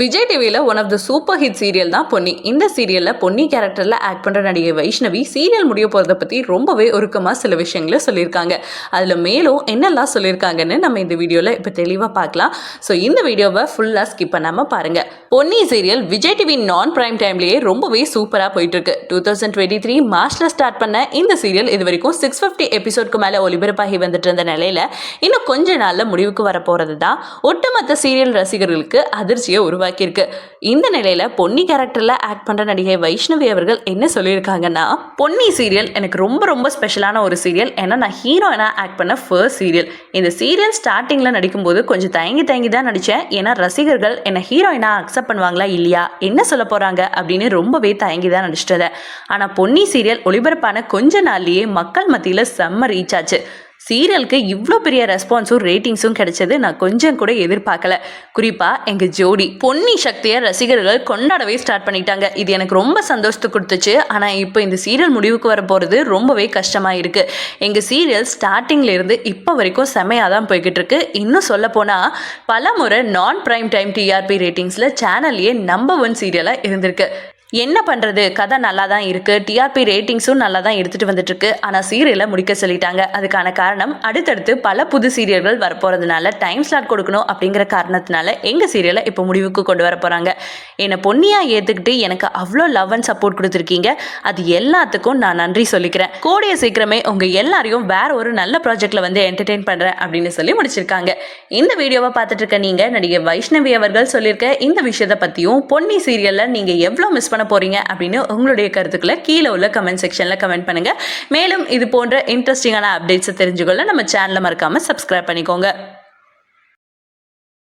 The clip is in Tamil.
விஜய் டிவியில் one of the super hit serial தான் பொன்னி. இந்த சீரியலில் பொன்னி கேரக்டரில் ஆக்ட் பண்ணுற நடிகை வைஷ்ணவி சீரியல் முடிய போகிறத பற்றி ரொம்பவே ஒருக்கமாக சில விஷயங்களை சொல்லியிருக்காங்க. அதில் மேலும் என்னெல்லாம் சொல்லியிருக்காங்கன்னு நம்ம இந்த வீடியோவில் இப்போ தெளிவாக பார்க்கலாம். ஸோ இந்த வீடியோவை ஃபுல்லாக ஸ்கிப் பண்ணாமல் பாருங்கள் பொன்னி சீரியல் விஜய் டிவி நான் பிரைம் டைம்லேயே ரொம்பவே சூப்பராக போயிட்டுருக்கு. டூ தௌசண்ட் டுவெண்ட்டி த்ரீ மார்ச்சில் ஸ்டார்ட் பண்ண இந்த சீரியல் இது வரைக்கும் சிக்ஸ் ஃபிஃப்டி எபிசோட்க்கு மேலே ஒலிபரப்பாகி வந்துட்டு இருந்த நிலையில் இன்னும் கொஞ்ச நாளில் முடிவுக்கு வர போகிறது தான் ஒட்டுமொத்த சீரியல் ரசிகர்களுக்கு அதிர்ச்சியை உருவாக்கியிருக்கு. இந்த நிலையில் பொன்னி கேரக்டரில் ஆக்ட் பண்ணுற நடிகை வைஷ்ணவி அவர்கள் என்ன சொல்லியிருக்காங்கன்னா பொன்னி சீரியல் எனக்கு ரொம்ப ரொம்ப ஸ்பெஷலான ஒரு சீரியல் ஏன்னா நான் ஹீரோயினாக ஆக்ட் பண்ண ஃபர்ஸ்ட் சீரியல் இந்த சீரியல் ஸ்டார்டிங்கில் நடிக்கும்போது கொஞ்சம் தயங்கி தயங்கி தான் நடித்தேன் ஏன்னா ரசிகர்கள் என்னை ஹீரோயினாக அக்செப்ட் பண்ணுவாங்களா இல்லையா? என்ன சொல்ல போகிறாங்க அப்படின்னு ரொம்பவே தயங்கி தான் நடிச்சிட்டதை. ஆனால் பொன்னி சீரியல் ஒளிபரப்பான கொஞ்ச நாள்லயே மக்கள் மத்தியில் செம்ம ரீச் ஆச்சு. சீரியலுக்கு இவ்வளோ பெரிய ரெஸ்பான்ஸும் ரேட்டிங்ஸும் கிடைச்சது நான் கொஞ்சம் கூட எதிர்பார்க்கல. குறிப்பாக எங்கள் ஜோடி பொன்னி சக்தியை ரசிகர்கள் கொண்டாடவே ஸ்டார்ட் பண்ணிட்டாங்க. இது எனக்கு ரொம்ப சந்தோஷத்தை கொடுத்துச்சு. ஆனால் இப்போ இந்த சீரியல் முடிவுக்கு வர போகிறது ரொம்பவே கஷ்டமாக இருக்குது எங்கள் சீரியல் ஸ்டார்டிங்லேருந்து இப்போ வரைக்கும் செமையாக தான் போய்கிட்டு இருக்கு. இன்னும் சொல்ல போனால் பல முறை நான் ப்ரைம் டைம் டிஆர்பி ரேட்டிங்ஸில் சேனல்லையே நம்பர் ஒன் சீரியலாக இருந்திருக்கு. என்ன பண்ணுறது கதை நல்லா தான் இருக்குது டிஆர்பி ரேட்டிங்ஸும் நல்லா தான் எடுத்துகிட்டு வந்துட்டுருக்கு. ஆனால் சீரியலை முடிக்க சொல்லிட்டாங்க. அதுக்கான காரணம் அடுத்தடுத்து பல புது சீரியல்கள் வரப்போகிறதுனால டைம் ஸ்லாட் கொடுக்கணும் அப்படிங்கிற காரணத்தினால எங்கள் சீரியலை இப்போ முடிவுக்கு கொண்டு வர போகிறாங்க என்னை பொன்னியாக ஏற்றுக்கிட்டு எனக்கு அவ்வளோ லவ் அண்ட் சப்போர்ட் கொடுத்துருக்கீங்க. அது எல்லாத்துக்கும் நான் நன்றி சொல்லிக்கிறேன். கூடிய சீக்கிரமே உங்கள் எல்லாரையும் வேற ஒரு நல்ல ப்ராஜெக்டில் வந்து என்டர்டெயின் பண்ணுறேன் அப்படின்னு சொல்லி முடிச்சிருக்காங்க. இந்த வீடியோவை பார்த்துட்டு இருக்க நீங்கள் நடிகை வைஷ்ணவி அவர்கள் சொல்லியிருக்க இந்த விஷயத்தை பற்றியும் பொன்னி சீரியலில் நீங்கள் எவ்வளோ மிஸ் பண்ண போகிறீங்க அப்படின்னு உங்களுடைய கருத்துக்களை கீழே உள்ள கமெண்ட் செக்ஷனில் கமெண்ட் பண்ணுங்கள் மேலும் இது போன்ற இன்ட்ரெஸ்டிங்கான அப்டேட்ஸை தெரிஞ்சுக்கொள்ள நம்ம சேனலை மறக்காமல் சப்ஸ்கிரைப் பண்ணிக்கோங்க.